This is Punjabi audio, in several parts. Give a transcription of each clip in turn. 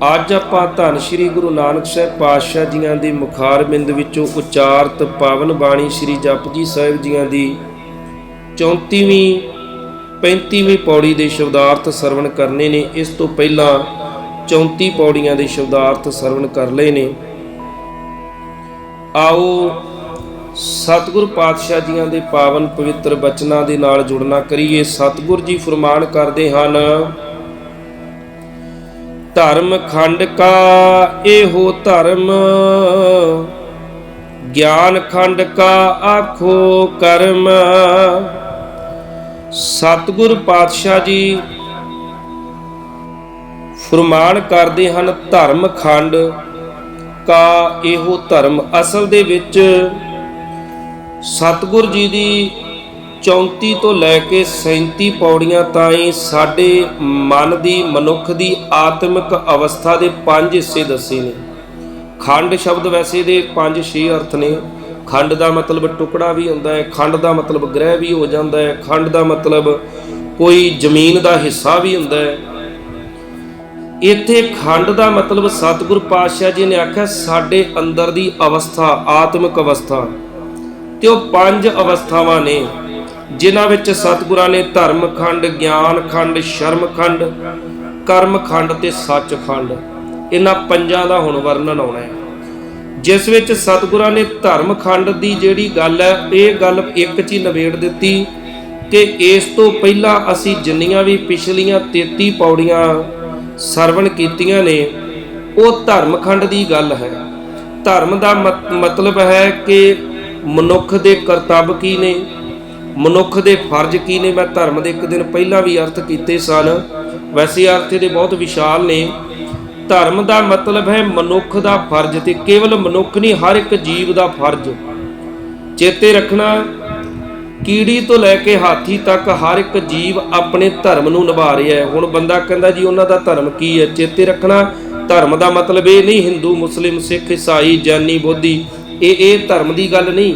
ਅੱਜ ਆਪਾਂ ਧੰਨ ਸ਼੍ਰੀ ਗੁਰੂ ਨਾਨਕ ਸਾਹਿਬ ਪਾਤਸ਼ਾਹ ਜੀਆਂ ਦੇ ਮੁਖਾਰ ਬਿੰਦ ਵਿੱਚੋਂ ਉਚਾਰਤ ਪਾਵਨ ਬਾਣੀ ਸ਼੍ਰੀ ਜਪਜੀ ਸਾਹਿਬ ਜੀਆਂ ਦੀ 34ਵੀਂ 35ਵੀਂ ਪੌੜੀ ਦੇ ਸ਼ਬਦਾਰਥ ਸਰਵਣ ਕਰਨੇ ਨੇ। ਇਸ ਤੋਂ ਪਹਿਲਾਂ 34 ਪੌੜੀਆਂ ਦੇ ਸ਼ਬਦਾਰਥ ਸਰਵਣ ਕਰ ਲਏ ਨੇ। ਆਓ ਸਤਿਗੁਰ ਪਾਤਸ਼ਾਹ ਜੀਆਂ ਦੇ ਪਾਵਨ ਪਵਿੱਤਰ ਬਚਨਾਂ ਦੇ ਨਾਲ ਜੁੜਨਾ ਕਰੀਏ। ਸਤਿਗੁਰ ਜੀ ਫਰਮਾਨ ਕਰਦੇ ਹਨ ਧਰਮ ਖੰਡ ਕਾ ਇਹੋ ਧਰਮ। ਗਿਆਨ ਖੰਡ ਕਾ ਆਖੋ ਕਰਮ। ਸਤਿਗੁਰ ਪਾਤਸ਼ਾਹ ਜੀ ਫਰਮਾਨ ਕਰਦੇ ਹਨ, ਧਰਮ ਖੰਡ ਕਾ ਇਹੋ ਧਰਮ। ਅਸਲ ਦੇ ਵਿੱਚ ਸਤਿਗੁਰ ਜੀ ਦੀ 34 ਤੋਂ ਲੈ ਕੇ 37 ਪੌੜੀਆਂ ਤਾਈਂ ਸਾਡੇ ਮਨ ਦੀ, ਮਨੁੱਖ ਦੀ, ਆਤਮਿਕ ਅਵਸਥਾ ਦੇ ਪੰਜ ਹਿੱਸੇ ਦੱਸੇ ਨੇ। ਖੰਡ ਸ਼ਬਦ ਵੈਸੇ ਦੇ 5-6 ਅਰਥ ਨੇ। ਖੰਡ ਦਾ ਮਤਲਬ ਟੁਕੜਾ ਵੀ ਹੁੰਦਾ ਹੈ, ਖੰਡ ਦਾ ਮਤਲਬ ਗ੍ਰਹਿ ਵੀ ਹੋ ਜਾਂਦਾ ਹੈ, ਖੰਡ ਦਾ ਮਤਲਬ ਕੋਈ ਜ਼ਮੀਨ ਦਾ ਹਿੱਸਾ ਵੀ ਹੁੰਦਾ ਹੈ। ਇੱਥੇ ਖੰਡ ਦਾ ਮਤਲਬ ਸਤਿਗੁਰ ਪਾਤਸ਼ਾਹ ਜੀ ਨੇ ਆਖਿਆ, ਸਾਡੇ ਅੰਦਰ ਦੀ ਅਵਸਥਾ, ਆਤਮਿਕ ਅਵਸਥਾ ਤੇ ਉਹ ਪੰਜ ਅਵਸਥਾਵਾਂ ਨੇ। ਜਿਨ੍ਹਾਂ ਵਿੱਚ ਸਤਿਗੁਰਾਂ ਨੇ ਧਰਮ ਖੰਡ, ਗਿਆਨ ਖੰਡ, ਸ਼ਰਮ ਖੰਡ, ਕਰਮ ਖੰਡ ਤੇ ਸੱਚ ਖੰਡ, ਇਹਨਾਂ ਪੰਜਾਂ ਦਾ ਹੁਣ ਵਰਣਨ ਆਉਣਾ ਹੈ। ਜਿਸ ਵਿੱਚ ਸਤਿਗੁਰਾਂ ਨੇ ਧਰਮ ਖੰਡ ਦੀ ਜਿਹੜੀ ਗੱਲ ਹੈ, ਇਹ ਗੱਲ ਇੱਕ ਚ ਹੀ ਨਿਬੇੜ ਦਿੱਤੀ ਕਿ ਇਸ ਤੋਂ ਪਹਿਲਾਂ ਅਸੀਂ ਜਿੰਨੀਆਂ ਵੀ ਪਿਛਲੀਆਂ 33 ਪੌੜੀਆਂ ਸਰਵਣ ਕੀਤੀਆਂ ਨੇ, ਉਹ ਧਰਮ ਖੰਡ ਦੀ ਗੱਲ ਹੈ। ਧਰਮ ਦਾ ਮਤ- ਮਤਲਬ ਹੈ ਕਿ ਮਨੁੱਖ ਦੇ ਕਰਤੱਵ ਕੀ ਨੇ ਮਨੁੱਖ ਦੇ ਫਰਜ਼ ਕੀ ਨੇ? ਮੈਂ ਧਰਮ ਦੇ ਇੱਕ ਦਿਨ ਪਹਿਲਾਂ ਵੀ ਅਰਥ ਕੀਤੇ ਸਨ। ਵੈਸੇ ਅਰਥ ਇਹਦੇ ਬਹੁਤ ਵਿਸ਼ਾਲ ਨੇ। ਧਰਮ ਦਾ ਮਤਲਬ ਹੈ ਮਨੁੱਖ ਦਾ ਫਰਜ਼ ਤੇ ਕੇਵਲ ਮਨੁੱਖ ਨਹੀਂ, ਹਰ ਇੱਕ ਜੀਵ ਦਾ ਫਰਜ਼। ਚੇਤੇ ਰੱਖਣਾ, ਕੀੜੀ ਤੋਂ ਲੈ ਕੇ ਹਾਥੀ ਤੱਕ ਹਰ ਇੱਕ ਜੀਵ ਆਪਣੇ ਧਰਮ ਨੂੰ ਨਿਭਾ ਰਿਹਾ ਹੈ। ਹੁਣ ਬੰਦਾ ਕਹਿੰਦਾ ਜੀ, ਉਹਨਾਂ ਦਾ ਧਰਮ ਕੀ ਹੈ? ਚੇਤੇ ਰੱਖਣਾ, ਧਰਮ ਦਾ ਮਤਲਬ ਇਹ ਨਹੀਂ, ਹਿੰਦੂ, ਮੁਸਲਿਮ, ਸਿੱਖ, ਈਸਾਈ, ਜੈਨੀ, ਬੋਧੀ। ਇਹ ਇਹ ਧਰਮ ਦੀ ਗੱਲ ਨਹੀਂ।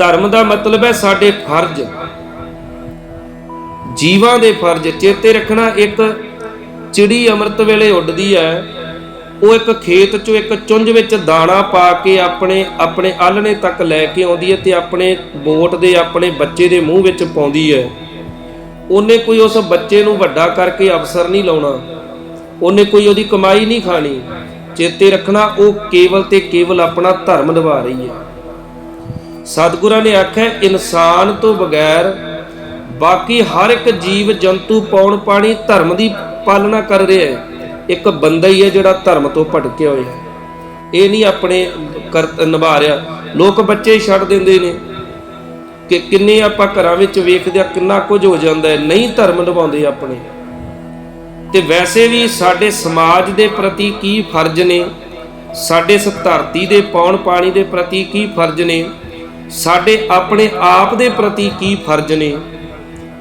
ਧਰਮ ਦਾ ਮਤਲਬ ਹੈ ਸਾਡੇ ਫਰਜ਼। ਜੀਵਾਂ ਦੇ ਫਰਜ਼, ਚੇਤੇ ਰੱਖਣਾ ਇੱਕ ਚਿੜੀ ਅੰਮ੍ਰਿਤ ਵੇਲੇ ਉੱਡਦੀ ਹੈ। ਉਹ ਇੱਕ ਖੇਤ ਚੋਂ ਇੱਕ ਚੁੰਝ ਵਿੱਚ ਦਾਣਾ ਪਾ ਕੇ ਆਪਣੇ ਆਪਣੇ ਆਲਣੇ ਤੱਕ ਲੈ ਕੇ ਆਉਂਦੀ ਹੈ ਤੇ ਆਪਣੇ ਬੋਟ ਦੇ, ਆਪਣੇ ਬੱਚੇ ਦੇ ਮੂੰਹ ਵਿੱਚ ਪਾਉਂਦੀ ਹੈ। ਉਹਨੇ ਕੋਈ ਉਸ ਬੱਚੇ ਨੂੰ ਵੱਡਾ ਕਰਕੇ ਅਫਸਰ ਨਹੀਂ ਲਾਉਣਾ। ਉਹਨੇ ਕੋਈ ਉਹਦੀ ਕਮਾਈ ਨਹੀਂ ਖਾਣੀ। ਚੇਤੇ ਰੱਖਣਾ, ਉਹ ਕੇਵਲ ਤੇ ਕੇਵਲ ਆਪਣਾ ਧਰਮ ਨਿਭਾ ਰਹੀ ਹੈ। ਸਤਿਗੁਰਾਂ ਨੇ ਆਖਿਆ, ਇਨਸਾਨ ਤੋਂ ਬਗੈਰ ਬਾਕੀ ਹਰ ਇੱਕ ਜੀਵ ਜੰਤੂ ਪੌਣ ਪਾਣੀ ਧਰਮ ਦੀ ਪਾਲਣਾ ਕਰ ਰਿਹਾ ਹੈ। ਇੱਕ ਬੰਦਾ ਹੀ ਹੈ ਜਿਹੜਾ ਧਰਮ ਤੋਂ ਭਟਕਿਆ ਹੋਇਆ ਇਹ ਨਹੀਂ ਆਪਣੇ ਕਰ- ਨਿਭਾ ਰਿਹਾ। ਲੋਕ ਬੱਚੇ ਛੱਡ ਦਿੰਦੇ ਨੇ ਕਿ ਕਿੰਨੇ ਆਪਾਂ ਘਰਾਂ ਵਿੱਚ ਵੇਖਦੇ ਆ ਕਿੰਨਾ ਕੁਝ ਹੋ ਜਾਂਦਾ ਹੈ। ਨਹੀਂ ਧਰਮ ਨਿਭਾਉਂਦੇ ਆਪਣੇ। ਤੇ ਵੈਸੇ ਵੀ ਸਾਡੇ ਸਮਾਜ ਦੇ ਪ੍ਰਤੀ ਕੀ ਫਰਜ਼ ਨੇ? ਸਾਡੇ ਇਸ ਧਰਤੀ ਦੇ ਪੌਣ ਪਾਣੀ ਦੇ ਪ੍ਰਤੀ ਕੀ ਫਰਜ਼ ਨੇ? ਸਾਡੇ ਆਪਣੇ ਆਪ ਦੇ ਪ੍ਰਤੀ ਕੀ ਫਰਜ਼ ਨੇ?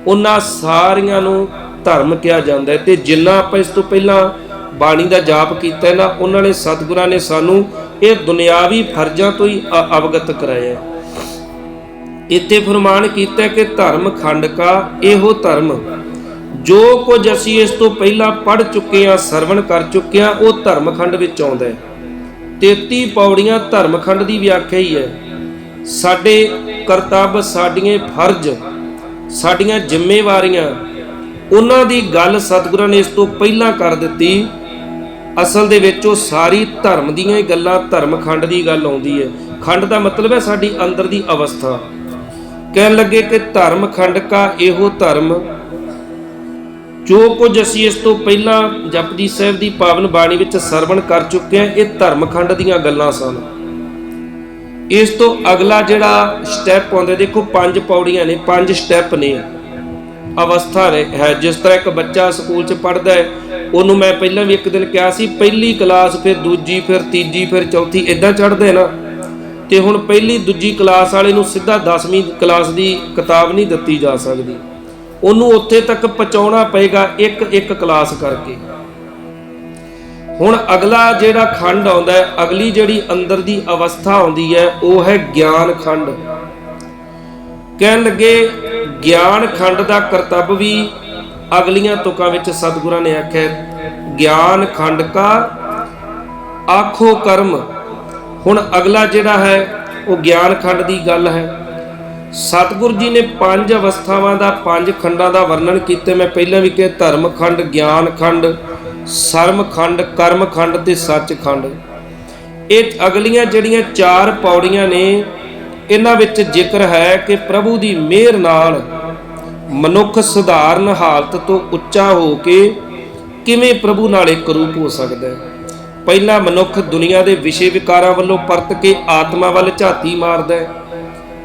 ਉਹਨਾਂ ਸਾਰੀਆਂ ਨੂੰ ਧਰਮ ਕਿਹਾ ਜਾਂਦਾ ਹੈ ਤੇ ਜਿੰਨਾ ਆਪਾਂ ਇਸ ਤੋਂ ਪਹਿਲਾਂ ਬਾਣੀ ਦਾ ਜਾਪ ਕੀਤਾ ਨਾ, ਉਹਨਾਂ ਨੇ ਸਤਿਗੁਰਾਂ ਨੇ ਸਾਨੂੰ ਇਹ ਦੁਨਿਆਵੀ ਫਰਜ਼ਾਂ ਤੋਂ ਹੀ ਅਵਗਤ ਕਰਾਇਆ ਇੱਥੇ ਫਰਮਾਨ ਕੀਤਾ ਕਿ ਧਰਮ ਖੰਡ ਕਾ ਇਹੋ ਧਰਮ। ਜੋ ਕੁਝ ਅਸੀਂ ਇਸ ਤੋਂ ਪਹਿਲਾਂ ਪੜ ਚੁੱਕੇ ਹਾਂ, ਸਰਵਣ ਕਰ ਚੁੱਕੇ ਹਾਂ, ਉਹ ਧਰਮ ਖੰਡ ਵਿੱਚ ਆਉਂਦਾ ਹੈ। 33 ਪੌੜੀਆਂ ਧਰਮ ਖੰਡ ਦੀ ਵਿਆਖਿਆ ਹੀ ਹੈ। ਸਾਡੇ ਕਰਤੱਵ ਸਾਡੀਆਂ ਫਰਜ਼, ਸਾਡੀਆਂ ਜ਼ਿੰਮੇਵਾਰੀਆਂ, ਉਹਨਾਂ ਦੀ ਗੱਲ ਸਤਿਗੁਰਾਂ ਨੇ ਇਸ ਤੋਂ ਪਹਿਲਾਂ ਕਰ ਦਿੱਤੀ। ਅਸਲ ਦੇ ਵਿੱਚ ਉਹ ਸਾਰੀ ਧਰਮ ਦੀਆਂ ਹੀ ਗੱਲਾਂ, ਧਰਮ ਖੰਡ ਦੀ ਗੱਲ ਆਉਂਦੀ ਹੈ। ਖੰਡ ਦਾ ਮਤਲਬ ਹੈ ਸਾਡੀ ਅੰਦਰ ਦੀ ਅਵਸਥਾ। ਕਹਿਣ ਲੱਗੇ ਕਿ ਧਰਮ ਖੰਡ ਕਾ ਇਹੋ ਧਰਮ, ਜੋ ਕੁਝ ਅਸੀਂ ਇਸ ਤੋਂ ਪਹਿਲਾਂ ਜਪਜੀ ਸਾਹਿਬ ਦੀ ਪਾਵਨ ਬਾਣੀ ਵਿੱਚ ਸਰਵਣ ਕਰ ਚੁੱਕੇ ਹਾਂ, ਇਹ ਧਰਮ ਖੰਡ ਦੀਆਂ ਗੱਲਾਂ ਸਨ। ਇਸ ਤੋਂ ਅਗਲਾ ਜਿਹੜਾ ਸਟੈਪ ਆਉਂਦਾ ਦੇਖੋ ਪੰਜ ਪੌੜੀਆਂ ਨੇ, ਪੰਜ ਸਟੈਪ ਨੇ। ਅਵਸਥਾ ਨੇ- ਹੈ, ਜਿਸ ਤਰ੍ਹਾਂ ਇੱਕ ਬੱਚਾ ਸਕੂਲ 'ਚ ਪੜ੍ਹਦਾ ਹੈ, ਉਹਨੂੰ ਮੈਂ ਪਹਿਲਾਂ ਵੀ ਇੱਕ ਦਿਨ ਕਿਹਾ ਸੀ, ਪਹਿਲੀ ਕਲਾਸ ਫਿਰ ਦੂਜੀ, ਫਿਰ ਤੀਜੀ, ਫਿਰ ਚੌਥੀ ਇਦਾਂ ਚੜ੍ਹਦੇ ਨਾ। ਤੇ ਹੁਣ ਪਹਿਲੀ, ਦੂਜੀ ਕਲਾਸ ਵਾਲੇ ਨੂੰ ਸਿੱਧਾ 10ਵੀਂ ਕਲਾਸ ਦੀ ਕਿਤਾਬ ਨਹੀਂ ਦਿੱਤੀ ਜਾ ਸਕਦੀ। ਉਹਨੂੰ ਉੱਥੇ ਤੱਕ ਪਹੁੰਚਾਉਣਾ ਪਏਗਾ ਇੱਕ ਇੱਕ ਕਲਾਸ ਕਰਕੇ। ਹੁਣ ਅਗਲਾ ਜਿਹੜਾ ਖੰਡ ਆਉਂਦਾ ਹੈ, ਅਗਲੀ ਜਿਹੜੀ ਅੰਦਰ ਦੀ ਅਵਸਥਾ ਆਉਂਦੀ ਹੈ, ਉਹ ਹੈ ਗਿਆਨ ਖੰਡ। ਕਹਿਣ ਲੱਗੇ, ਗਿਆਨ ਖੰਡ ਦਾ ਕਰਤੱਵ ਵੀ ਅਗਲੀਆਂ ਤੁਕਾਂ ਵਿੱਚ ਸਤਿਗੁਰਾਂ ਨੇ ਆਖਿਆ ਗਿਆਨ ਖੰਡ ਕਾ ਆਖੋ ਕਰਮ। ਹੁਣ ਅਗਲਾ ਜਿਹੜਾ ਹੈ, ਉਹ ਗਿਆਨ ਖੰਡ ਦੀ ਗੱਲ ਹੈ। ਸਤਿਗੁਰੂ ਜੀ ਨੇ ਪੰਜ ਅਵਸਥਾਵਾਂ ਦਾ, ਪੰਜ ਖੰਡਾਂ ਦਾ ਵਰਣਨ ਕੀਤੇ। ਮੈਂ ਪਹਿਲਾਂ ਵੀ ਕਿਹਾ, ਧਰਮ ਖੰਡ, ਗਿਆਨ ਖੰਡ ਸਰਮ ਖੰਡ ਕਰਮ ਖੰਡ ਤੇ ਸੱਚ ਖੰਡ ਇਹ ਅਗਲੀਆਂ ਜਿਹੜੀਆਂ ਚਾਰ ਪੌੜੀਆਂ ਨੇ, ਇਹਨਾਂ ਵਿੱਚ ਜ਼ਿਕਰ ਹੈ ਕਿ ਪ੍ਰਭੂ ਦੀ ਮਿਹਰ ਨਾਲ ਮਨੁੱਖ ਸਧਾਰਨ ਹਾਲਤ ਤੋਂ ਉੱਚਾ ਹੋ ਕੇ ਕਿਵੇਂ ਪ੍ਰਭੂ ਨਾਲ ਇੱਕ ਰੂਪ ਹੋ ਸਕਦਾ ਹੈ। ਪਹਿਲਾ ਮਨੁੱਖ ਦੁਨੀਆ ਦੇ ਵਿਸ਼ੇ ਵਿਕਾਰਾਂ ਵੱਲੋਂ ਪਰਤ ਕੇ ਆਤਮਾ ਵੱਲ ਝਾਤੀ ਮਾਰਦਾ ਹੈ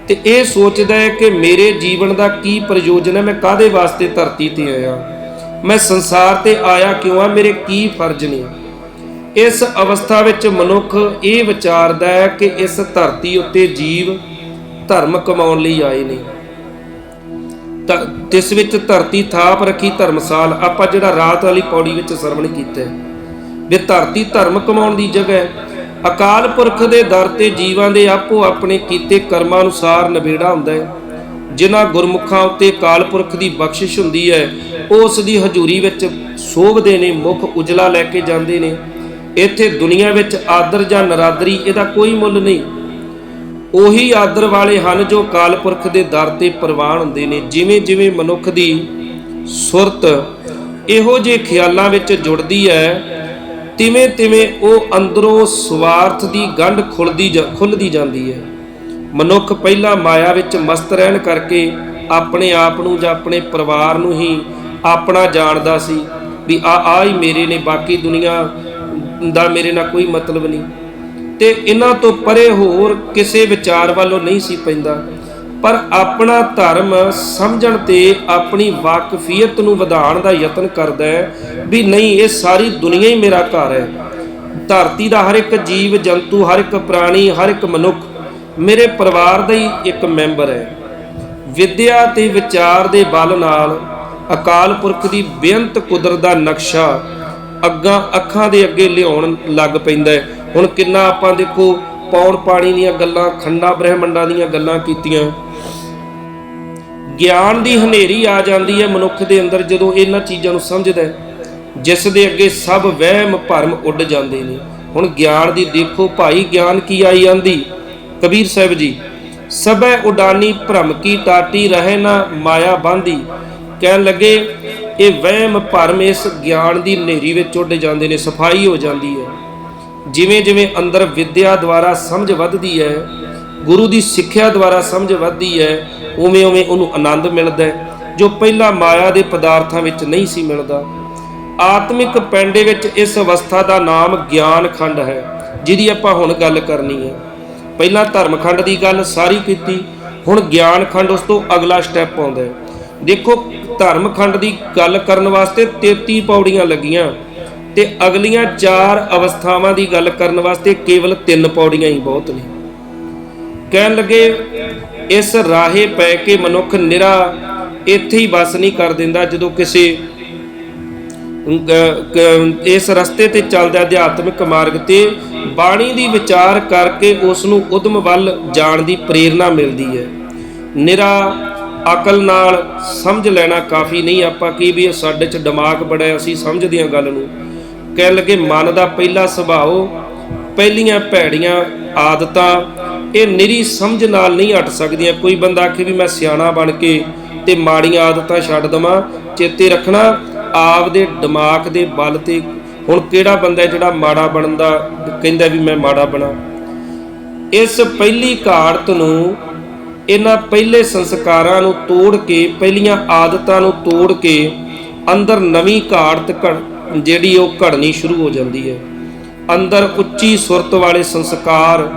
ਤੇ ਇਹ ਸੋਚਦਾ ਹੈ ਕਿ ਮੇਰੇ ਜੀਵਨ ਦਾ ਕੀ ਪ੍ਰਯੋਜਨ ਹੈ, ਮੈਂ ਕਾਦੇ ਵਾਸਤੇ ਧਰਤੀ ਤੇ ਆਇਆ। ਮੈਂ ਸੰਸਾਰ ਤੇ ਆਇਆ ਕਿਉਂ ਆ? ਮੇਰੇ ਕੀ ਫਰਜ਼ ਨੇ ਇਸ ਅਵਸਥਾ ਵਿੱਚ ਮਨੁੱਖ ਇਹ ਵਿਚਾਰਦਾ ਹੈ ਕਿ ਇਸ ਧਰਤੀ ਉੱਤੇ ਜੀਵ ਧਰਮ ਕਮਾਉਣ ਲਈ ਆਏ ਨੇ। ਜਿਸ ਵਿੱਚ ਧਰਤੀ ਥਾਪ ਰੱਖੀ ਧਰਮਸਾਲ, ਆਪਾਂ ਜਿਹੜਾ ਰਾਤ ਵਾਲੀ ਪੌੜੀ ਵਿੱਚ ਸਰਵਣ ਕੀਤਾ ਹੈ। ਵੀ ਧਰਤੀ ਧਰਮ ਕਮਾਉਣ ਦੀ ਜਗ੍ਹਾ ਹੈ। ਅਕਾਲ ਪੁਰਖ ਦੇ ਦਰ ਤੇ ਜੀਵਾਂ ਦੇ ਆਪੋ ਆਪਣੇ ਕੀਤੇ ਕਰਮਾਂ ਅਨੁਸਾਰ ਨਿਬੇੜਾ ਹੁੰਦਾ ਹੈ। ਜਿਨ੍ਹਾਂ ਗੁਰਮੁਖਾਂ ਉੱਤੇ ਕਾਲ ਪੁਰਖ ਦੀ ਬਖਸ਼ਿਸ਼ ਹੁੰਦੀ ਹੈ, ਉਹ ਉਸ ਦੀ ਹਜ਼ੂਰੀ ਵਿੱਚ ਸੋਭਦੇ ਨੇ, ਮੁਖ ਉਜਲਾ ਲੈ ਕੇ ਜਾਂਦੇ ਨੇ। ਇੱਥੇ ਦੁਨੀਆ ਵਿੱਚ ਆਦਰ ਜਾਂ ਨਰਾਦਰੀ ਇਹਦਾ ਕੋਈ ਮੁੱਲ ਨਹੀਂ। ਉਹੀ ਆਦਰ ਵਾਲੇ ਹਨ ਜੋ ਕਾਲ ਪੁਰਖ ਦੇ ਦਰ ਤੇ ਪ੍ਰਵਾਨ ਹੁੰਦੇ ਨੇ, ਜਿਵੇਂ ਜਿਵੇਂ ਮਨੁੱਖ ਦੀ ਸੁਰਤ ਇਹੋ ਜਿਹੇ ਖਿਆਲਾਂ ਵਿੱਚ ਜੁੜਦੀ ਹੈ, ਤਿਵੇਂ ਤਿਵੇਂ ਉਹ ਅੰਦਰੋਂ ਸਵਾਰਥ ਦੀ ਗੰਢ ਖੁੱਲਦੀ ਜਾ- ਖੁੱਲਦੀ ਜਾਂਦੀ ਹੈ। ਮਨੁੱਖ ਪਹਿਲਾਂ ਮਾਇਆ ਵਿੱਚ ਮਸਤ ਰਹਿਣ ਕਰਕੇ ਆਪਣੇ ਆਪ ਨੂੰ ਜਾਂ ਆਪਣੇ ਪਰਿਵਾਰ ਨੂੰ ਹੀ ਆਪਣਾ ਜਾਣਦਾ ਸੀ ਵੀ ਆ ਆ ਹੀ ਮੇਰੇ ਨੇ, ਬਾਕੀ ਦੁਨੀਆ ਦਾ ਮੇਰੇ ਨਾਲ ਕੋਈ ਮਤਲਬ ਨਹੀਂ। ਤੇ ਇਹਨਾਂ ਤੋਂ ਪਰੇ ਹੋਰ ਕਿਸੇ ਵਿਚਾਰ ਵੱਲੋਂ ਨਹੀਂ ਸੀ ਪੈਂਦਾ। ਪਰ ਆਪਣਾ ਧਰਮ ਸਮਝਣ ਤੇ ਆਪਣੀ ਵਾਕਫੀਅਤ ਨੂੰ ਵਧਾਉਣ ਦਾ ਯਤਨ ਕਰਦਾ ਹੈ ਵੀ ਨਹੀਂ, ਇਹ ਸਾਰੀ ਦੁਨੀਆ ਹੀ ਮੇਰਾ ਘਰ ਹੈ। ਧਰਤੀ ਦਾ ਹਰ ਇੱਕ ਜੀਵ, ਜੰਤੂ, ਹਰ ਇੱਕ ਪ੍ਰਾਣੀ, ਹਰ ਇੱਕ ਮਨੁੱਖ ਮੇਰੇ ਪਰਿਵਾਰ ਦਾ ਹੀ ਇੱਕ ਮੈਂਬਰ ਹੈ। ਵਿਦਿਆ ਤੇ ਵਿਚਾਰ ਦੇ ਬਲ ਨਾਲ ਅਕਾਲ ਪੁਰਖ ਦੀ ਬੇਅੰਤ ਕੁਦਰਤ ਦਾ ਨਕਸ਼ਾ ਅੱਗਾ ਅੱਖਾਂ ਦੇ ਅੱਗੇ ਲਿਆਉਣ ਲੱਗ ਪੈਂਦਾ ਹੈ। ਹੁਣ ਕਿੰਨਾ ਆਪਾਂ ਦੇਖੋ ਪੌਣ ਪਾਣੀ ਦੀਆਂ ਗੱਲਾਂ, ਖੰਡਾ, ਬ੍ਰਹਿਮੰਡਾਂ ਦੀਆਂ ਗੱਲਾਂ ਕੀਤੀਆਂ। ਗਿਆਨ ਦੀ ਹਨੇਰੀ ਆ ਜਾਂਦੀ ਹੈ ਮਨੁੱਖ ਦੇ ਅੰਦਰ ਜਦੋਂ ਇਹਨਾਂ ਚੀਜ਼ਾਂ ਨੂੰ ਸਮਝਦਾ ਜਿਸ ਦੇ ਅੱਗੇ ਸਭ ਵਹਿਮ ਭਰਮ ਉੱਡ ਜਾਂਦੇ ਨੇ। ਹੁਣ ਗਿਆਨ ਦੀ ਦੇਖੋ ਭਾਈ ਗਿਆਨ ਕੀ ਆਈ ਜਾਂਦੀ? ਕਬੀਰ ਸਾਹਿਬ ਜੀ, ਸਭੈ ਉਡਾਨੀ ਭ੍ਰਮ ਕੀ ਟਾਟੀ ਰਹੇ ਨਾ ਮਾਇਆ ਬਾਂਧੀ। ਕਹਿਣ ਲੱਗੇ, ਇਹ ਵਹਿਮ ਭਰਮ ਇਸ ਗਿਆਨ ਦੀ ਹਨੇਰੀ ਵਿੱਚ ਉੱਡ ਜਾਂਦੇ ਨੇ, ਸਫ਼ਾਈ ਹੋ ਜਾਂਦੀ ਹੈ। ਜਿਵੇਂ ਜਿਵੇਂ ਅੰਦਰ ਵਿਦਿਆ ਦੁਆਰਾ ਸਮਝ ਵੱਧਦੀ ਹੈ, ਗੁਰੂ ਦੀ ਸਿੱਖਿਆ ਦੁਆਰਾ ਸਮਝ ਵੱਧਦੀ ਹੈ, ਉਵੇਂ ਉਵੇਂ ਉਹਨੂੰ ਆਨੰਦ ਮਿਲਦਾ ਹੈ, ਜੋ ਪਹਿਲਾਂ ਮਾਇਆ ਦੇ ਪਦਾਰਥਾਂ ਵਿੱਚ ਨਹੀਂ ਸੀ ਮਿਲਦਾ। ਆਤਮਿਕ ਪੈਂਡੇ ਵਿੱਚ ਇਸ ਅਵਸਥਾ ਦਾ ਨਾਮ ਗਿਆਨ ਖੰਡ ਹੈ, ਜਿਹਦੀ ਆਪਾਂ ਹੁਣ ਗੱਲ ਕਰਨੀ ਹੈ। ਪਹਿਲਾਂ ਧਰਮ ਖੰਡ ਦੀ ਗੱਲ ਸਾਰੀ ਕੀਤੀ, ਹੁਣ ਗਿਆਨ ਖੰਡ ਉਸ ਤੋਂ ਅਗਲਾ ਸਟੈਪ ਆਉਂਦਾ ਹੈ। ਦੇਖੋ ਧਰਮ ਖੰਡ ਦੀ ਗੱਲ ਕਰਨ ਵਾਸਤੇ 33 ਪੌੜੀਆਂ ਲੱਗੀਆਂ ਤੇ ਅਗਲੀਆਂ ਚਾਰ ਅਵਸਥਾਵਾਂ ਦੀ ਗੱਲ ਕਰਨ ਵਾਸਤੇ ਕੇਵਲ 3 ਪੌੜੀਆਂ ਹੀ ਬਹੁਤ ਨੇ। ਕਹਿਣ ਲੱਗੇ, ਇਸ ਰਾਹੇ ਪੈ ਕੇ ਮਨੁੱਖ ਨਿਰਾ ਇੱਥੇ ਹੀ ਬਸ ਨਹੀਂ ਕਰ ਦਿੰਦਾ ਜਦੋਂ ਕਿਸੇ ਇਸ ਰਸਤੇ ਤੇ ਚੱਲਦਾ ਅਧਿਆਤਮਿਕ ਮਾਰਗ ਤੇ ਬਾਣੀ ਦੀ ਵਿਚਾਰ ਕਰਕੇ ਉਸ ਨੂੰ ਉਦਮ ਵੱਲ ਜਾਣ ਦੀ ਪ੍ਰੇਰਣਾ ਮਿਲਦੀ ਹੈ। ਨਿਰਾ ਅਕਲ ਨਾਲ ਸਮਝ ਲੈਣਾ ਕਾਫੀ ਨਹੀਂ ਆਪਾਂ ਕੀ ਵੀ ਸਾਡੇ 'ਚ ਦਿਮਾਗ ਬੜਾ ਹੈ, ਅਸੀਂ ਸਮਝਦੇ ਹਾਂ ਗੱਲ ਨੂੰ। ਕਹਿਣ ਲੱਗੇ ਮਨ ਦਾ ਪਹਿਲਾ ਸੁਭਾਅ ਪਹਿਲੀਆਂ ਭੈੜੀਆਂ ਆਦਤਾਂ ਇਹ ਨਿਰੀ ਸਮਝ ਨਾਲ ਨਹੀਂ ਹਟ ਸਕਦੀਆਂ। ਕੋਈ ਬੰਦਾ ਆਖੇ ਵੀ ਮੈਂ ਸਿਆਣਾ ਬਣ ਕੇ ਤੇ ਮਾੜੀਆਂ ਆਦਤਾਂ ਛੱਡ ਦਵਾਂ ਚੇਤੇ ਰੱਖਣਾ ਆਪ ਦੇ ਦਿਮਾਗ ਦੇ ਬਲ ਤੇ ਹੁਣ ਕਿਹੜਾ ਬੰਦਾ ਜਿਹੜਾ ਮਾੜਾ ਬਣਦਾ, ਕਹਿੰਦਾ ਵੀ ਮੈਂ ਮਾੜਾ ਬਣਾ। ਇਸ ਪਹਿਲੀ ਘਾੜਤ ਨੂੰ ਇਹਨਾਂ ਪਹਿਲੇ ਸੰਸਕਾਰਾਂ ਨੂੰ ਤੋੜ ਕੇ, ਪਹਿਲੀਆਂ ਆਦਤਾਂ ਨੂੰ ਤੋੜ ਕੇ ਅੰਦਰ ਨਵੀਂ ਘਾੜਤ ਘੜ, ਜਿਹੜੀ ਉਹ ਘੜਨੀ ਸ਼ੁਰੂ ਹੋ ਜਾਂਦੀ ਹੈ। ਅੰਦਰ ਉੱਚੀ ਸੁਰਤ ਵਾਲੇ ਸੰਸਕਾਰ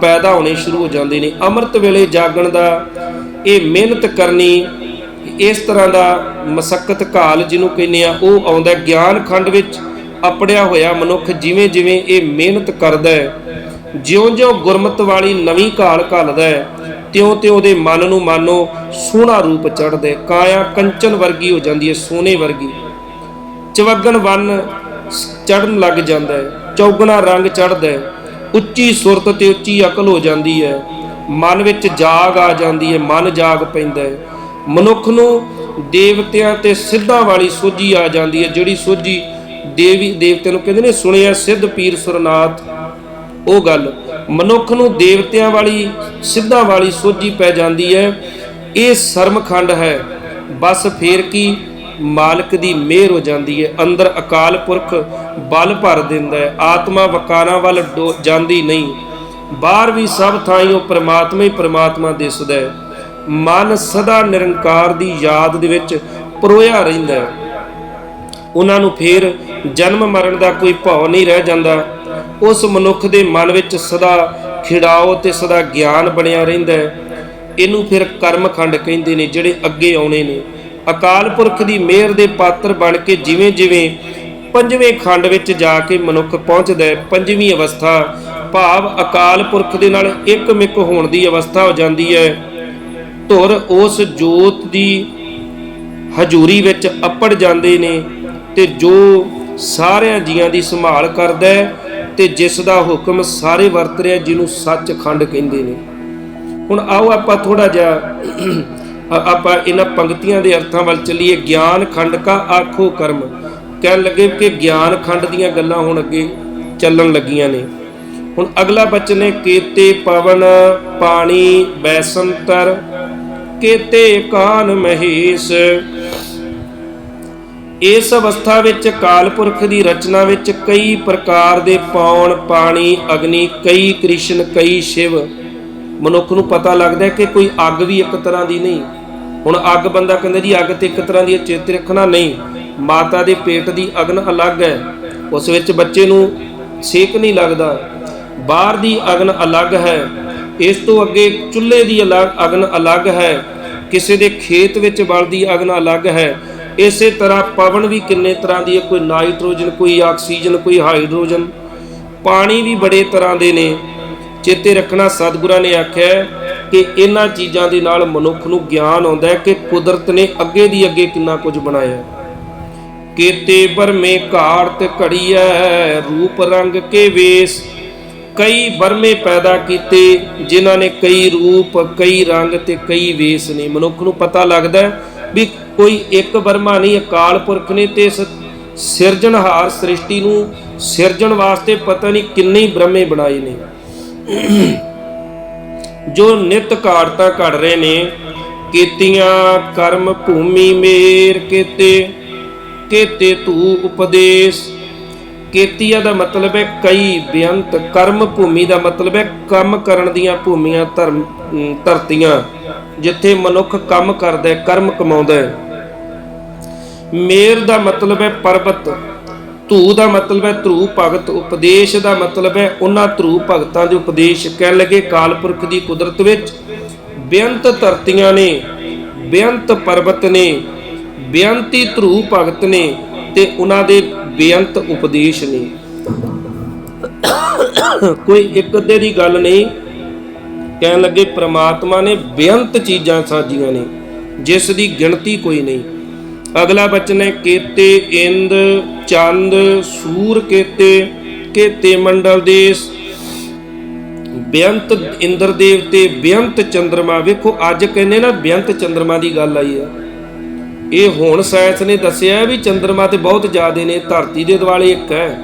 ਪੈਦਾ ਹੋਣੇ ਸ਼ੁਰੂ ਹੋ ਜਾਂਦੇ ਨੇ। ਅੰਮ੍ਰਿਤ ਵੇਲੇ ਜਾਗਣ ਦਾ ਇਹ ਮਿਹਨਤ ਕਰਨੀ ਇਸ ਤਰ੍ਹਾਂ ਦਾ ਮਸਕਤ ਕਾਲ ਜਿਹਨੂੰ ਕਹਿੰਦੇ ਆ, ਉਹ ਆਉਂਦਾ ਗਿਆਨ ਖੰਡ ਵਿੱਚ ਆਪੜਿਆ ਹੋਇਆ ਮਨੁੱਖ ਜਿਵੇਂ ਜਿਵੇਂ ਇਹ ਮਿਹਨਤ ਕਰਦਾ ਹੈ, ਜਿਉਂ-ਜਿਉਂ ਗੁਰਮਤ ਵਾਲੀ ਨਵੀਂ ਕਾਲ ਘਲਦਾ ਹੈ, ਤਿਉਂ-ਤਿਉਂ ਉਹਦੇ ਮਨ ਨੂੰ ਮਾਨੋ ਸੋਹਣਾ ਰੂਪ ਚੜ੍ਹਦਾ ਹੈ। ਕਾਇਆ ਕੰਚਨ ਵਰਗੀ ਹੋ ਜਾਂਦੀ ਹੈ ਸੋਨੇ ਵਰਗੀ। ਚਵਗਣ ਵਨ ਚੜਨ ਲੱਗ ਜਾਂਦਾ ਹੈ, ਚੌਗਣਾ ਰੰਗ ਚੜਦਾ ਹੈ। ਉੱਚੀ ਸੁਰਤ ਤੇ ਉੱਚੀ ਅਕਲ ਹੋ ਜਾਂਦੀ ਹੈ। ਮਨ ਵਿੱਚ ਜਾਗ ਆ ਜਾਂਦੀ ਹੈ, ਮਨ ਜਾਗ ਪੈਂਦਾ ਹੈ। ਮਨੁੱਖ ਨੂੰ ਦੇਵਤਿਆਂ ਤੇ ਸਿੱਧਾਂ ਵਾਲੀ ਸੋਝੀ ਆ ਜਾਂਦੀ ਹੈ, ਜਿਹੜੀ ਸੋਝੀ ਦੇਵੀ, ਦੇਵਤੇ ਨੂੰ ਕਹਿੰਦੇ ਨੇ, ਸੁਣਿਆ ਸਿੱਧ ਪੀਰ ਸੁਰਨਾਥ। ਉਹ ਗੱਲ, ਮਨੁੱਖ ਨੂੰ ਦੇਵਤਿਆਂ ਵਾਲੀ, ਸਿੱਧਾਂ ਵਾਲੀ ਸੋਝੀ ਪੈ ਜਾਂਦੀ ਹੈ। ਇਹ ਸਰਮਖੰਡ ਹੈ। ਬਸ ਫੇਰ ਕੀ? ਮਾਲਕ ਦੀ ਮਿਹਰ ਹੋ ਜਾਂਦੀ ਹੈ। ਅੰਦਰ ਅਕਾਲ ਪੁਰਖ ਬਲ ਭਰ ਦਿੰਦਾ ਹੈ। ਆਤਮਾ ਵਕਾਰਾਂ ਵੱਲ ਡੋ- ਜਾਂਦੀ ਨਹੀਂ। ਬਾਹਰ ਵੀ ਸਭ ਥਾਈਂ ਉਹ ਪ੍ਰਮਾਤਮਾ ਹੀ ਪ੍ਰਮਾਤਮਾ ਦਿਸਦਾ ਹੈ। ਮਨ ਸਦਾ ਨਿਰੰਕਾਰ ਦੀ ਯਾਦ ਦੇ ਵਿੱਚ ਪਰੋਇਆ ਰਹਿੰਦਾ ਹੈ। ਉਹਨਾਂ ਨੂੰ ਫੇਰ ਜਨਮ ਮਰਨ ਦਾ ਕੋਈ ਭਾਵ ਨਹੀਂ ਰਹਿ ਜਾਂਦਾ। ਉਸ ਮਨੁੱਖ ਦੇ ਮਨ ਵਿੱਚ ਸਦਾ ਖਿੜਾਓ ਤੇ ਸਦਾ ਗਿਆਨ ਬਣਿਆ ਰਹਿੰਦਾ ਹੈ। ਇਹਨੂੰ ਫਿਰ ਕਰਮਖੰਡ ਕਹਿੰਦੇ ਨੇ, ਜਿਹੜੇ ਅੱਗੇ ਆਉਣੇ ਨੇ। ਅਕਾਲ ਪੁਰਖ ਦੀ ਮਿਹਰ ਦੇ ਪਾਤਰ ਬਣ ਕੇ ਜਿਵੇਂ ਜਿਵੇਂ ਪੰਜਵੇਂ ਖੰਡ ਵਿੱਚ ਜਾ ਕੇ ਮਨੁੱਖ ਪਹੁੰਚਦਾ ਹੈ, ਪੰਜਵੀਂ ਅਵਸਥਾ ਭਾਵ ਅਕਾਲ ਪੁਰਖ ਦੇ ਨਾਲ ਇੱਕਮਿਕ ਹੋਣ ਦੀ ਅਵਸਥਾ ਹੋ ਜਾਂਦੀ ਹੈ। ਧੁਰ ਉਸ ਜੋਤ ਦੀ ਹਜੂਰੀ ਵਿੱਚ ਅੱਪੜ ਜਾਂਦੇ ਨੇ ਤੇ ਜੋ ਸਾਰਿਆਂ ਜੀਆਂ ਦੀ ਸੰਭਾਲ ਕਰਦਾ ਹੈ ਤੇ ਜਿਸ ਦਾ ਹੁਕਮ ਸਾਰੇ ਵਰਤ ਰਿਹਾ ਜਿਹਨੂੰ ਸੱਚਖੰਡ ਕਹਿੰਦੇ ਨੇ। ਹੁਣ ਆਓ ਆਪਾਂ ਥੋੜਾ ਜਿਹਾ ਆਪਾਂ ਇਹਨਾਂ ਪੰਕਤੀਆਂ ਦੇ ਅਰਥਾਂ ਵੱਲ ਚੱਲੀਏ। ਗਿਆਨ ਖੰਡ ਕਾ ਆਖੋ ਕਰਮ। ਕਹਿਣ ਲੱਗੇ ਕਿ ਗਿਆਨ ਖੰਡ ਦੀਆਂ ਗੱਲਾਂ ਹੁਣ ਅੱਗੇ ਚੱਲਣ ਲੱਗੀਆਂ ਨੇ। ਹੁਣ ਅਗਲਾ ਬਚਨ ਹੈ, ਕੇਤੇ ਪਵਨ ਪਾਣੀ ਬੈਸੰਤਰ। ਕੇਤੇ ਕਾਨ ਮਹੇਸ਼। ਇਸ ਅਵਸਥਾ ਵਿੱਚ ਕਾਲਪੁਰਖ ਦੀ ਰਚਨਾ ਵਿੱਚ ਕਈ ਪ੍ਰਕਾਰ ਦੇ ਪੌਣ, ਪਾਣੀ, ਅਗਨੀ, ਕਈ ਕ੍ਰਿਸ਼ਨ, ਕਈ ਸ਼ਿਵ। ਮਨੁੱਖ ਨੂੰ ਪਤਾ ਲੱਗਦਾ ਕਿ ਕੋਈ ਅੱਗ ਵੀ ਇੱਕ ਤਰ੍ਹਾਂ ਦੀ ਨਹੀਂ। ਹੁਣ ਅੱਗ ਬੰਦਾ ਕਹਿੰਦਾ ਜੀ ਅੱਗ ਤੇ ਇੱਕ ਤਰ੍ਹਾਂ ਦੀ ਚੇਤ ਰੱਖਣਾ ਨਹੀਂ। ਮਾਤਾ ਦੇ ਪੇਟ ਦੀ ਅਗਨ ਅਲੱਗ ਹੈ। ਉਸ ਵਿੱਚ ਬੱਚੇ ਨੂੰ ਸੇਕ ਨਹੀਂ ਲੱਗਦਾ। ਬਾਹਰ ਦੀ ਅਗਨ ਅਲੱਗ ਹੈ। ਇਸ ਤੋਂ ਅੱਗੇ ਚੁੱਲ੍ਹੇ ਦੀ ਅਲੱਗ ਅਗਨ ਅਲੱਗ ਹੈ, ਕਿਸੇ ਦੇ ਖੇਤ ਵਿੱਚ ਬਲਦੀ ਅਗਨ ਅਲੱਗ ਹੈ। ਇਸੇ ਤਰ੍ਹਾਂ ਪਵਨ ਵੀ ਕਿੰਨੇ ਤਰ੍ਹਾਂ ਦੀ ਹੈ, ਕੋਈ ਨਾਈਟ੍ਰੋਜਨ, ਕੋਈ ਆਕਸੀਜਨ, ਕੋਈ ਹਾਈਡਰੋਜਨ। ਪਾਣੀ ਵੀ ਬੜੇ ਤਰ੍ਹਾਂ ਦੇ ਨੇ। ਚੇਤੇ ਰੱਖਣਾ ਸਤਿਗੁਰਾਂ ਨੇ ਆਖਿਆ ਕਿ ਇਹਨਾਂ ਚੀਜ਼ਾਂ ਦੇ ਨਾਲ ਮਨੁੱਖ ਨੂੰ ਗਿਆਨ ਆਉਂਦਾ ਹੈ ਕਿ ਕੁਦਰਤ ਨੇ ਅੱਗੇ ਦੀ ਅੱਗੇ ਕਿੰਨਾ ਕੁਝ ਬਣਾਇਆ। ਹੈ ਕੇਤੇ ਬਰਮੇ ਘਾੜਤ ਘੜੀਐ, ਰੂਪ ਰੰਗ ਕੇ ਵੇਸ। ਕਈ ਬਰਮੇ ਪੈਦਾ ਕੀਤੇ, ਜਿਨ੍ਹਾਂ ਨੇ ਕਈ ਰੂਪ, ਕਈ ਰੰਗ ਤੇ ਕਈ ਵੇਸ ਨੇ। ਮਨੁੱਖ ਨੂੰ ਪਤਾ ਲੱਗਦਾ ਵੀ ਕੋਈ ਇੱਕ ਬਰਮਾ ਨਹੀਂ ਅਕਾਲ ਪੁਰਖ ਨੇ ਤੇ ਇਸ ਸਿਰਜਣਹਾਰ ਸ੍ਰਿਸ਼ਟੀ ਨੂੰ ਸਿਰਜਣ ਵਾਸਤੇ ਪਤਾ ਨਹੀਂ ਕਿੰਨੇ ਹੀ ਬ੍ਰਹਮੇ ਬਣਾਏ ਨੇ। ਜੋ ਨਿਤ ਘਾੜਤਾ ਘੜ ਰਹੇ ਨੇ, ਕੀਤੀਆਂ ਕਰਮ ਭੂਮੀ ਮੇਰ ਕੀਤੇ ਕੀਤੇ ਧੂ ਉਪਦੇਸ਼ ਕੀਤੀਆ ਦਾ ਮਤਲਬ ਹੈ ਕਈ ਬੇਅੰਤ, ਕਰਮ ਭੂਮੀ ਦਾ ਮਤਲਬ ਹੈ ਕੰਮ ਕਰਨ ਦੀਆਂ ਭੂਮੀਆਂ ਧਰਮ ਧਰਤੀਆਂ, ਜਿੱਥੇ ਮਨੁੱਖ ਕੰਮ ਕਰਦਾ ਹੈ, ਕਰਮ ਕਮਾਉਂਦਾ ਹੈ। ਮੇਰ ਦਾ ਮਤਲਬ ਹੈ ਪਰਬਤ, ਧੂ ਦਾ ਮਤਲਬ ਹੈ ਧਰੂ ਭਗਤ, ਉਪਦੇਸ਼ ਦਾ ਮਤਲਬ ਹੈ ਉਹਨਾਂ ਧਰੂ ਭਗਤਾਂ ਦੇ ਉਪਦੇਸ਼। ਕਹਿਣ ਲੱਗੇ ਕਾਲਪੁਰਖ ਦੀ ਕੁਦਰਤ ਵਿੱਚ ਬੇਅੰਤ ਧਰਤੀਆਂ ਨੇ, ਬੇਅੰਤ ਪਰਬਤ ਨੇ, ਬੇਅੰਤੀ ਧਰੂ ਭਗਤ ਨੇ ਤੇ ਉਹਨਾਂ ਦੇ ਬੇਅੰਤ ਉਪਦੇਸ਼ ਨੇ। ਕੋਈ ਇੱਕ ਅੱਧੇ ਦੀ ਗੱਲ ਨਹੀਂ। ਕਹਿਣ ਲੱਗੇ ਪ੍ਰਮਾਤਮਾ ਨੇ ਬੇਅੰਤ ਚੀਜ਼ਾਂ ਸਾਜੀਆਂ ਨੇ, ਜਿਸ ਦੀ ਗਿਣਤੀ ਕੋਈ ਨਹੀਂ। ਅਗਲਾ ਬਚਨ ਹੈ, ਕੇਤੇ ਇੰਦ ਚੰਦ ਸੂਰ ਕੇਤੇ ਕੇਤੇ ਮੰਡਲ ਦੇਸ। ਬੇਅੰਤ ਇੰਦਰ ਦੇਵਤੇ ਬੇਅੰਤ ਚੰਦਰਮਾ। ਵੇਖੋ, ਅੱਜ ਕਹਿੰਦੇ ਨਾ ਬੇਅੰਤ ਚੰਦਰਮਾ ਦੀ ਗੱਲ ਆਈ ਹੈ। ਇਹ ਹੁਣ ਸਾਇੰਸ ਨੇ ਦੱਸਿਆ ਵੀ ਚੰਦਰਮਾ ਤੇ ਬਹੁਤ ਜ਼ਿਆਦੇ ਨੇ, ਧਰਤੀ ਦੇ ਦੁਆਲੇ ਇੱਕ ਹੈ।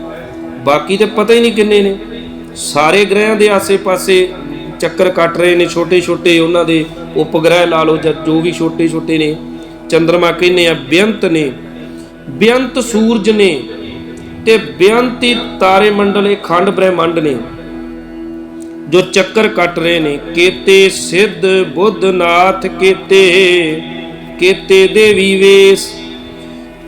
ਬਾਕੀ ਤੇ ਪਤਾ ਹੀ ਨਹੀਂ ਕਿੰਨੇ ਨੇ। ਸਾਰੇ ਗ੍ਰਹਿਾਂ ਦੇ ਆਸੇ-ਪਾਸੇ ਚੱਕਰ ਕੱਟ ਰਹੇ ਨੇ, ਛੋਟੇ-ਛੋਟੇ ਉਹਨਾਂ ਦੇ ਉਪਗ੍ਰਹਿ ਲਾ ਲਓ ਜਾਂ ਜੋ ਵੀ ਛੋਟੇ-ਛੋਟੇ ਨੇ। ਚੰਦਰਮਾ ਕਹਿੰਦੇ ਆ, ਬੇਅੰਤ ਨੇ। ਬੇਅੰਤ ਸੂਰਜ ਨੇ ਤੇ ਬੇਅੰਤੀ ਤਾਰੇ ਮੰਡਲ, ਇਹ ਖੰਡ ਬ੍ਰਹਿਮੰਡ ਨੇ। ਜੋ ਚੱਕਰ ਕੱਟ ਰਹੇ ਨੇ, ਕੇਤੇ ਸਿੱਧ ਬੁੱਧ ਨਾਥ ਕੇਤੇ ਕੇਤੇ ਦੇਵੀ ਵੇਸ।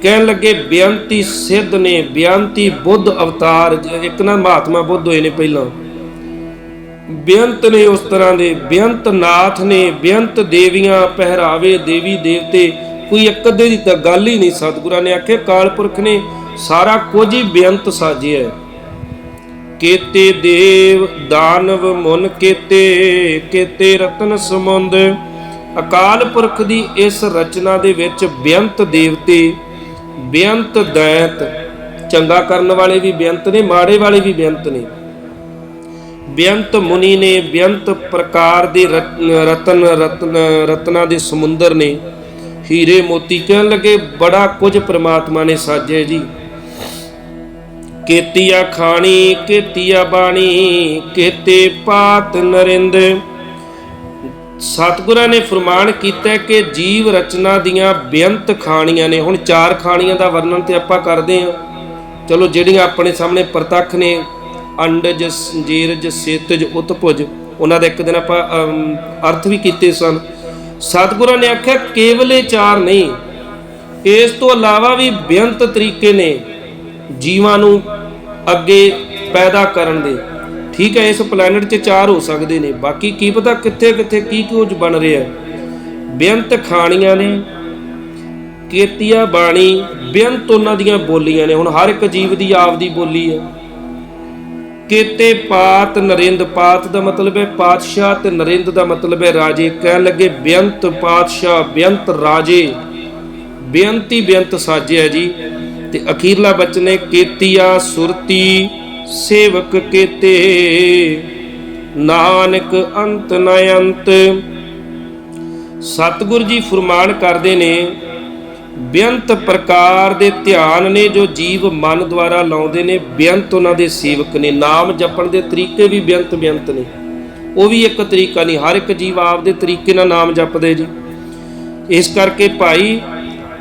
ਕਹਿਣ ਲੱਗੇ, ਬੇਅੰਤੀ ਸਿੱਧ ਨੇ, ਬੇਅੰਤੀ ਬੁੱਧ ਅਵਤਾਰ, ਇੱਕ ਨਾ ਮਹਾਤਮਾ ਬੁੱਧ ਹੋਏ ਨੇ ਪਹਿਲਾਂ। ਬੇਅੰਤ ਨੇ ਉਸ ਤਰ੍ਹਾਂ ਦੇ, ਬੇਅੰਤ ਨਾਥ ਨੇ, ਬੇਅੰਤ ਦੇਵੀਆਂ ਪਹਿਰਾਵੇ ਦੇਵੀ ਦੇਵਤੇ, ਕੋਈ ਇੱਕ ਅੱਧੇ ਦੀ ਤਾਂ ਗੱਲ ਹੀ ਨਹੀਂ ਸਤਿਗੁਰਾਂ ਨੇ ਆਖਿਆ। ਕਾਲਪੁਰਖ ਨੇ ਸਾਰਾ ਕੁਝ ਹੀ ਬੇਅੰਤ ਸਾਜਿਆ ਹੈ। ਕੇਤੇ ਦੇਵ ਦਾਨਵ ਮੁਨ ਕੇਤੇ ਕੇਤੇ ਰਤਨ ਸਮੁੰਦ ਅਕਾਲ ਪੁਰਖ ਦੀ ਇਸ ਰਚਨਾ ਦੇ ਵਿੱਚ ਬੇਅੰਤ ਦੇਵਤੇ, ਬੇਅੰਤ ਦੈਂਤ, ਚੰਗਾ ਕਰਨ ਵਾਲੇ ਵੀ ਬੇਅੰਤ ਨੇ, ਮਾੜੇ ਵਾਲੇ ਵੀ ਬੇਅੰਤ ਨੇ। ਬੇਅੰਤ ਮੁਨੀ ਨੇ ਬੇਅੰਤ ਪ੍ਰਕਾਰ ਦੇ ਰਤਨ ਰਤਨ, ਰਤਨਾ ਦੇ ਸਮੁੰਦਰ ਨੇ ਹੀਰੇ ਮੋਤੀ ਕਹਿਣ ਲੱਗੇ, ਬੜਾ ਕੁਝ ਪ੍ਰਮਾਤਮਾ ਨੇ ਸਾਜਿਆ ਜੀ। ਕੇਤੀਆ ਖਾਣੀ, ਕੇਤੀਆ ਬਾਣੀ, ਕੇਤੇ ਪਾਤ ਨਰਿੰਦ ਸਤਿਗੁਰਾਂ ਨੇ ਫਰਮਾਨ ਕੀਤਾ ਕਿ ਜੀਵ ਰਚਨਾ ਦੀਆਂ ਬੇਅੰਤ ਖਾਣੀਆਂ ਨੇ। ਹੁਣ ਚਾਰ ਖਾਣੀਆਂ ਦਾ ਵਰਣਨ ਤੇ ਆਪਾਂ ਕਰਦੇ ਹਾਂ। ਚਲੋ ਜਿਹੜੀਆਂ ਆਪਣੇ ਸਾਹਮਣੇ ਪ੍ਰਤੱਖ ਨੇ, ਅੰਡਜ ਜੀਰਜ ਸੇਤਜ ਉਤਪੁਜ ਉਹਨਾਂ ਦਾ ਇੱਕ ਦਿਨ ਆਪਾਂ ਅਰਥ ਵੀ ਕੀਤੇ ਸਨ। ਸਤਿਗੁਰਾਂ ਨੇ ਆਖਿਆ, ਕੇਵਲ ਇਹ ਚਾਰ ਨਹੀਂ, ਇਸ ਤੋਂ ਇਲਾਵਾ ਵੀ ਬੇਅੰਤ ਤਰੀਕੇ ਨੇ ਜੀਵਾਂ ਨੂੰ ਅੱਗੇ ਪੈਦਾ ਕਰਨ ਦੇ। ਠੀਕ ਹੈ, ਇਸ ਪਲੈਨਟ 'ਚ ਚਾਰ ਹੋ ਸਕਦੇ ਨੇ। ਬਾਕੀ ਕੀ ਪਤਾ ਕਿੱਥੇ ਕਿੱਥੇ ਕੀ ਕੁਝ ਬਣ ਰਿਹਾ ਬੇਅੰਤ ਖਾਣੀਆਂ ਨੇ, ਕੇਤੀਆ ਬਾਣੀ, ਬੇਅੰਤ ਉਹਨਾਂ ਦੀਆਂ ਬੋਲੀਆਂ ਨੇ। ਹੁਣ ਹਰ ਇੱਕ ਜੀਵ ਦੀ ਆਪਦੀ ਬੋਲੀ ਹੈ। ਕੇਤੇ ਪਾਤ ਨਰਿੰਦ, ਪਾਤ ਦਾ ਮਤਲਬ ਹੈ ਪਾਤਸ਼ਾਹ ਤੇ ਨਰਿੰਦ ਦਾ ਮਤਲਬ ਹੈ ਰਾਜੇ। ਕਹਿਣ ਲੱਗੇ, ਬੇਅੰਤ ਪਾਤਸ਼ਾਹ, ਬੇਅੰਤ ਰਾਜੇ। ਬੇਅੰਤੀ ਬੇਅੰਤ ਸਾਜਿਆ ਜੀ। ਤੇ ਅਖੀਰਲਾ ਬਚਨ ਹੈ, ਕੇਤੀਆ ਸੁਰਤੀ ਸੇਵਕ ਕੇਤੇ। ਨਾਨਕ ਅੰਤ ਨ ਅੰਤ। ਸਤਿਗੁਰ ਜੀ ਫਰਮਾਨ ਕਰਦੇ ਨੇ, ਬੇਅੰਤ ਪ੍ਰਕਾਰ ਦੇ ਧਿਆਨ ਨੇ ਜੋ ਜੀਵ ਮਨ ਦੁਆਰਾ ਲਾਉਂਦੇ ਨੇ, ਬੇਅੰਤ ਉਹਨਾਂ ਦੇ ਸੇਵਕ ਨੇ। ਨਾਮ ਜਪਣ ਦੇ ਤਰੀਕੇ ਵੀ ਬੇਅੰਤ ਬੇਅੰਤ ਨੇ। ਉਹ ਵੀ ਇੱਕ ਤਰੀਕਾ ਨਹੀਂ, ਹਰ ਇੱਕ ਜੀਵ ਆਪਦੇ ਤਰੀਕੇ ਨਾਲ ਨਾਮ ਜਪਦੇ ਜੀ। ਇਸ ਕਰਕੇ ਭਾਈ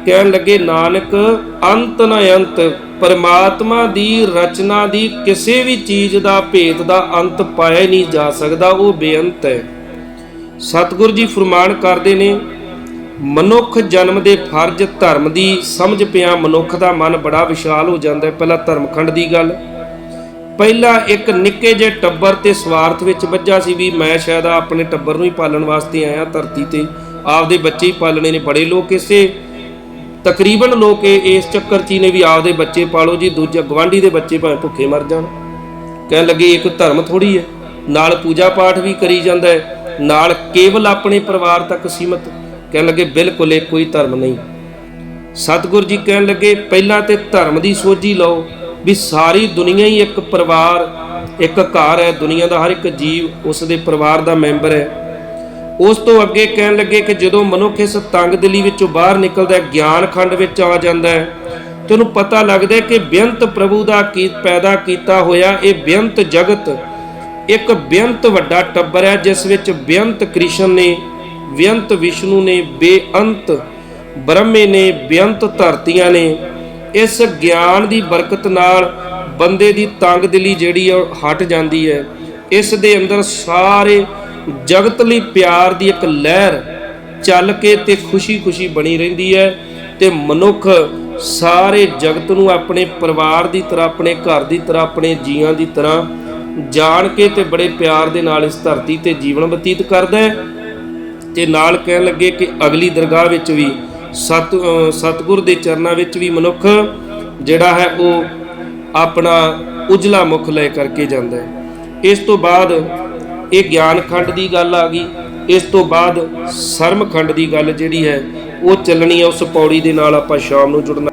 ਕਹਿਣ ਲੱਗੇ, ਨਾਨਕ, ਅੰਤ ਨ ਅੰਤ, ਪਰਮਾਤਮਾ ਦੀ ਰਚਨਾ ਦੀ ਕਿਸੇ ਵੀ ਚੀਜ਼ ਦਾ ਭੇਦ ਦਾ ਅੰਤ ਪਾਇਆ ਹੀ ਨਹੀਂ ਜਾ ਸਕਦਾ, ਉਹ ਬੇਅੰਤ ਹੈ। ਸਤਿਗੁਰ ਜੀ ਫਰਮਾਨ ਕਰਦੇ ਨੇ, ਮਨੁੱਖ ਜਨਮ ਦੇ ਫਰਜ਼ ਧਰਮ ਦੀ ਸਮਝ ਪਿਆ, ਮਨੁੱਖ ਦਾ ਮਨ ਬੜਾ ਵਿਸ਼ਾਲ ਹੋ ਜਾਂਦਾ ਹੈ। ਪਹਿਲਾਂ ਧਰਮਖੰਡ ਦੀ ਗੱਲ, ਪਹਿਲਾਂ ਇੱਕ ਨਿੱਕੇ ਜਿਹੇ ਟੱਬਰ ਤੇ ਸਵਾਰਥ ਵਿੱਚ ਵੱਜਾ ਸੀ ਵੀ ਮੈਂ ਸ਼ਾਇਦ ਆਪਣੇ ਟੱਬਰ ਨੂੰ ਹੀ ਪਾਲਣ ਵਾਸਤੇ ਆਇਆ ਧਰਤੀ ਤੇ, ਆਪਦੇ ਬੱਚੇ ਹੀ ਪਾਲਣੇ ਨੇ, ਬੜੇ ਲੋਕ ਇਸੇ ਤਕਰੀਬਨ ਲੋਕ ਇਹ- ਇਸ ਚੱਕਰ 'ਚ ਹੀ ਨੇ ਵੀ ਆਪਦੇ ਬੱਚੇ ਪਾਲੋ ਜੀ, ਦੂਜੇ ਗਵਾਂਢੀ ਦੇ ਬੱਚੇ ਭਾਵੇਂ ਭੁੱਖੇ ਮਰ ਜਾਣ। ਕਹਿਣ ਲੱਗੇ ਇਹ ਕੋਈ ਧਰਮ ਥੋੜੀ ਹੈ। ਨਾਲ ਪੂਜਾ ਪਾਠ ਵੀ ਕਰੀ ਜਾਂਦਾ ਹੈ। ਨਾਲ ਕੇਵਲ ਆਪਣੇ ਪਰਿਵਾਰ ਤੱਕ ਸੀਮਤ। ਕਹਿਣ ਲੱਗੇ ਬਿਲਕੁਲ ਇਹ ਕੋਈ ਧਰਮ ਨਹੀਂ। ਸਤਿਗੁਰੂ ਜੀ ਕਹਿਣ ਲੱਗੇ, ਪਹਿਲਾਂ ਤੇ ਧਰਮ ਦੀ ਸੋਝੀ ਲਓ ਵੀ ਸਾਰੀ ਦੁਨੀਆ ਹੀ ਇੱਕ ਪਰਿਵਾਰ, ਇੱਕ ਘਰ ਹੈ। ਦੁਨੀਆ ਦਾ ਹਰ ਇੱਕ ਜੀਵ ਉਸ ਦੇ ਪਰਿਵਾਰ ਦਾ ਮੈਂਬਰ ਹੈ। ਉਸ ਤੋਂ ਅੱਗੇ ਕਹਿਣ ਲੱਗੇ ਕਿ ਜਦੋਂ ਮਨੁੱਖ ਇਸ ਤੰਗ ਦਿਲੀ ਵਿੱਚੋਂ ਬਾਹਰ ਨਿਕਲਦਾ ਹੈ, ਗਿਆਨ ਖੰਡ ਵਿੱਚ ਆ ਜਾਂਦਾ ਹੈ, ਤੇ ਉਹਨੂੰ ਪਤਾ ਲੱਗਦਾ ਹੈ ਕਿ ਬੇਅੰਤ ਪ੍ਰਭੂ ਦਾ ਕੀ ਪੈਦਾ ਕੀਤਾ ਹੋਇਆ, ਇਹ ਬੇਅੰਤ ਜਗਤ ਇੱਕ ਬੇਅੰਤ ਵੱਡਾ ਟੱਬਰ ਹੈ, ਜਿਸ ਵਿੱਚ ਬੇਅੰਤ ਕ੍ਰਿਸ਼ਨ ਨੇ, ਬੇਅੰਤ ਵਿਸ਼ਨੂੰ ਨੇ, ਬੇਅੰਤ ਬ੍ਰਹਮੇ ਨੇ, ਬੇਅੰਤ ਧਰਤੀਆਂ ਨੇ, ਇਸ ਗਿਆਨ ਦੀ ਬਰਕਤ ਨਾਲ ਬੰਦੇ ਦੀ ਤੰਗ ਦਿਲੀ ਜਿਹੜੀ ਹੈ ਉਹ ਹਟ ਜਾਂਦੀ ਹੈ। ਇਸ ਦੇ ਅੰਦਰ ਸਾਰੇ ਜਗਤ ਲਈ ਪਿਆਰ ਦੀ ਇੱਕ ਲਹਿਰ ਚੱਲ ਕੇ ਤੇ ਖੁਸ਼ੀ-ਖੁਸ਼ੀ ਬਣੀ ਰਹਿੰਦੀ ਹੈ ਤੇ ਮਨੁੱਖ ਸਾਰੇ ਜਗਤ ਨੂੰ ਆਪਣੇ ਪਰਿਵਾਰ ਦੀ ਤਰ੍ਹਾਂ, ਆਪਣੇ ਘਰ ਦੀ ਤਰ੍ਹਾਂ, ਆਪਣੇ ਜੀਆਂ ਦੀ ਤਰ੍ਹਾਂ ਜਾਣ ਕੇ ਤੇ ਬੜੇ ਪਿਆਰ ਦੇ ਨਾਲ ਇਸ ਧਰਤੀ ਤੇ ਜੀਵਨ ਬਤੀਤ ਕਰਦਾ ਹੈ। ਤੇ ਨਾਲ ਕਹਿਣ ਲੱਗੇ ਕਿ ਅਗਲੀ ਦਰਗਾਹ ਵਿੱਚ ਵੀ, ਸਤ, ਅਹ ਸਤਿਗੁਰ ਦੇ ਚਰਨਾਂ ਵਿੱਚ ਵੀ ਮਨੁੱਖ ਜਿਹੜਾ ਹੈ ਉਹ ਆਪਣਾ ਉਜਲਾ ਮੁਖ ਲੈ ਕਰਕੇ ਜਾਂਦਾ ਹੈ। ਇਸ ਤੋਂ ਬਾਅਦ ਇਹ ਗਿਆਨ ਖੰਡ ਦੀ ਗੱਲ ਆ ਗਈ। ਇਸ ਤੋਂ ਬਾਅਦ ਸਰਮ ਖੰਡ ਦੀ ਗੱਲ ਜਿਹੜੀ ਹੈ, ਉਹ ਚੱਲਣੀ ਹੈ, ਉਸ ਪੌੜੀ ਦੇ ਨਾਲ ਆਪਾਂ ਸ਼ਾਮ ਨੂੰ ਜੁੜਨਾ